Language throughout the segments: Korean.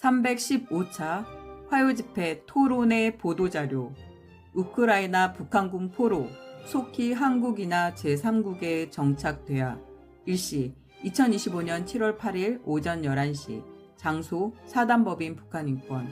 315차 화요집회 토론회 보도자료 우크라이나 북한군 포로 속히 한국이나 제3국에 정착돼야 일시 2025년 7월 8일 오전 11시 장소 사단법인 북한인권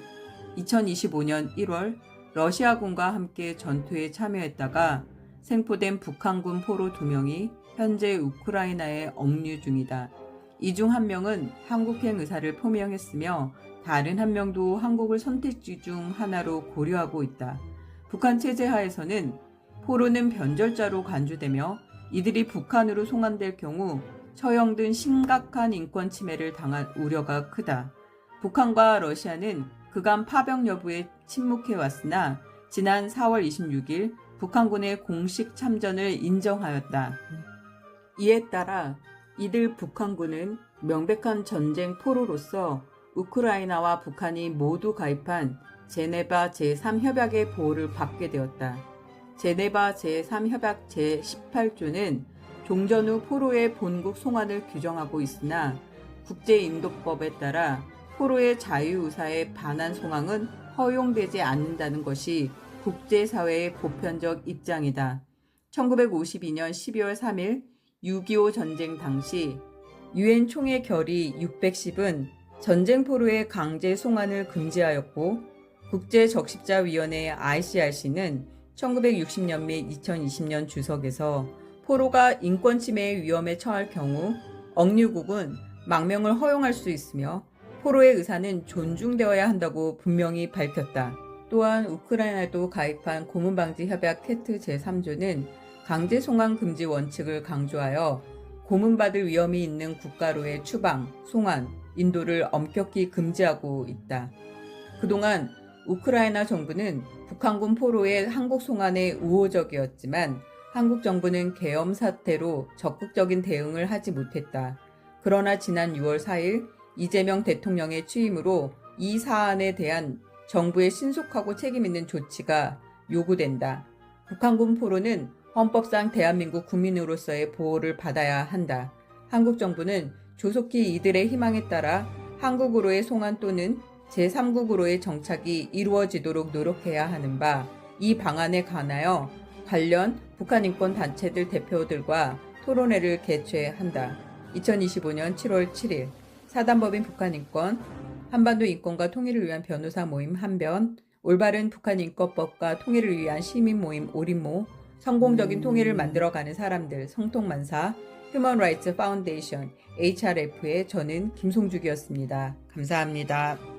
2025년 1월 러시아군과 함께 전투에 참여했다가 생포된 북한군 포로 2명이 현재 우크라이나에 억류 중이다. 이 중 한 명은 한국행 의사를 표명했으며 다른 한 명도 한국을 선택지 중 하나로 고려하고 있다. 북한 체제 하에서는 포로는 변절자로 간주되며 이들이 북한으로 송환될 경우 처형 등 심각한 인권 침해를 당할 우려가 크다. 북한과 러시아는 그간 파병 여부에 침묵해 왔으나 지난 4월 26일 북한군의 공식 참전을 인정하였다. 이에 따라 이들 북한군은 명백한 전쟁 포로로서 우크라이나와 북한이 모두 가입한 제네바 제3협약의 보호를 받게 되었다. 제네바 제3협약 제18조는 종전 후 포로의 본국 송환을 규정하고 있으나 국제인도법에 따라 포로의 자유의사에 반한 송환은 허용되지 않는다는 것이 국제사회의 보편적 입장이다. 1952년 12월 3일 6.25 전쟁 당시 유엔 총회 결의 610은 전쟁 포로의 강제 송환을 금지하였고 국제적십자위원회 ICRC는 1960년 및 2020년 주석에서 포로가 인권 침해의 위험에 처할 경우 억류국은 망명을 허용할 수 있으며 포로의 의사는 존중되어야 한다고 분명히 밝혔다. 또한 우크라이나도 가입한 고문방지 협약 테트 제3조는 강제 송환 금지 원칙을 강조하여 고문받을 위험이 있는 국가로의 추방, 송환, 인도를 엄격히 금지하고 있다. 그동안 우크라이나 정부는 북한군 포로의 한국 송환에 우호적이었지만 한국 정부는 계엄 사태로 적극적인 대응을 하지 못했다. 그러나 지난 6월 4일 이재명 대통령의 취임으로 이 사안에 대한 정부의 신속하고 책임있는 조치가 요구된다. 북한군 포로는 헌법상 대한민국 국민으로서의 보호를 받아야 한다. 한국 정부는 조속히 이들의 희망에 따라 한국으로의 송환 또는 제3국으로의 정착이 이루어지도록 노력해야 하는 바 이 방안에 관하여 관련 북한 인권 단체들 대표들과 토론회를 개최한다. 2025년 7월 7일 사단법인 북한인권 한반도 인권과 통일을 위한 변호사 모임 한변 올바른 북한 인권법과 통일을 위한 시민 모임 오림모 성공적인 통일을 만들어가는 사람들 성통만사 휴먼 라이츠 파운데이션 HRF의 저는 김송죽이었습니다. 감사합니다.